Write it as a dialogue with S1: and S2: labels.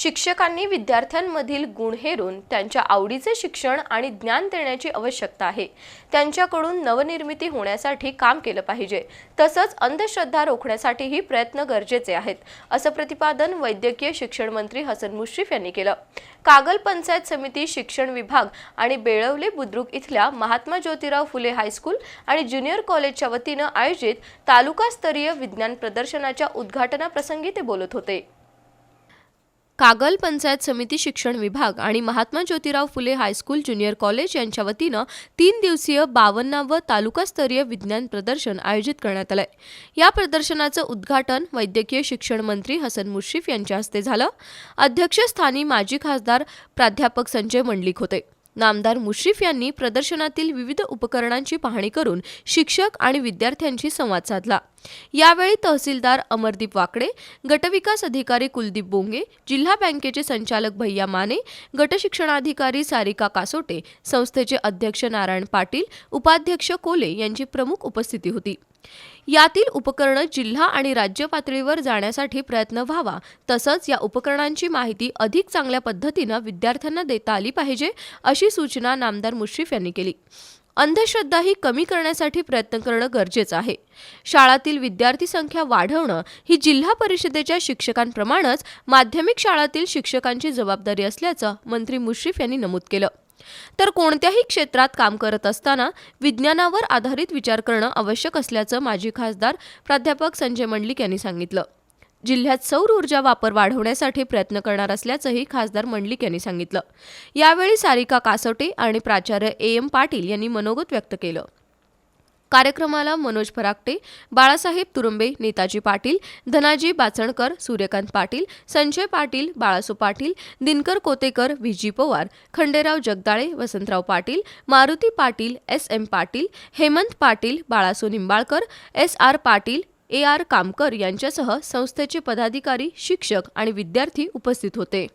S1: शिक्षकांनी विद्यार्थ्यांमधील गुण हेरून त्यांच्या आवडीचे शिक्षण आणि ज्ञान देण्याची आवश्यकता आहे. त्यांच्याकडून नवनिर्मिती होण्यासाठी काम केलं पाहिजे. तसंच अंधश्रद्धा रोखण्यासाठीही प्रयत्न गरजेचे आहेत असं प्रतिपादन वैद्यकीय शिक्षण मंत्री हसन मुश्रीफ यांनी केलं. कागल पंचायत समिती शिक्षण विभाग आणि बेळवले बुद्रुक इथल्या महात्मा ज्योतिराव फुले हायस्कूल आणि ज्युनियर कॉलेजच्या वतीनं आयोजित तालुकास्तरीय विज्ञान प्रदर्शनाच्या उद्घाटनाप्रसंगी ते बोलत होते. कागल पंचायत समिती शिक्षण विभाग आणि Mahatma Jyotirao Phule high school junior college यांच्या वतीनं तीन दिवसीय बावन्नावं तालुकास्तरीय विज्ञान प्रदर्शन आयोजित करण्यात आलंय. या प्रदर्शनाचं उद्घाटन वैद्यकीय शिक्षण मंत्री हसन मुश्रीफ यांच्या हस्ते झालं. अध्यक्षस्थानी माजी खासदार प्राध्यापक संजय मंडलिक होते. नामदार मुश्रीफ यांनी प्रदर्शनातील विविध उपकरणांची पाहणी करून शिक्षक आणि विद्यार्थ्यांशी संवाद साधला. यावेळी तहसीलदार अमरदीप वाकडे गटविकास अधिकारी कुलदीप बोंगे जिल्हा बँकेचे संचालक भैया माने गटशिक्षणाधिकारी सारिका कासोटे संस्थेचे अध्यक्ष नारायण पाटील उपाध्यक्ष कोले यांची प्रमुख उपस्थिती होती. यातील उपकरणं जिल्हा आणि राज्य पातळीवर जाण्यासाठी प्रयत्न व्हावा तसंच या उपकरणांची माहिती अधिक चांगल्या पद्धतीनं विद्यार्थ्यांना देता आली पाहिजे अशी सूचना नामदार मुश्रीफ यांनी केली. अंधश्रद्धा ही कमी करण्यासाठी प्रयत्न करणं गरजेचं आहे. शाळातील विद्यार्थी संख्या वाढवणं ही जिल्हा परिषदेच्या शिक्षकांप्रमाणेच माध्यमिक शाळातील शिक्षकांची जबाबदारी असल्याचं मंत्री मुश्रीफ यांनी नमूद केलं. तर कोणत्याही क्षेत्रात काम करत असताना विज्ञानावर आधारित विचार करणं आवश्यक असल्याचं माजी खासदार प्राध्यापक संजय मंडलिक यांनी सांगितलं. जिल्ह्यात सौर ऊर्जा वापर वाढवण्यासाठी प्रयत्न करणार असल्याचंही खासदार मंडलिक यांनी सांगितलं. यावेळी सारिका कासोटे आणि प्राचार्य ए एम पाटील यांनी मनोगत व्यक्त केलं. कार्यक्रमाला Manoj Farakate Balasaheb Turumbe Netaji Patil Dhanaji Bachankar Suryakant Patil Sanjay Patil Balasu Patil Dinkar Kotekar V Pawar Khanderao Jagdale Vasantrao Patil Maruti Patil S M Patil Hemant Patil Balasu Nimbalkar S R Patil A R Kamkar यांच्यासह संस्थेचे पदाधिकारी शिक्षक आणि विद्यार्थी उपस्थित होते.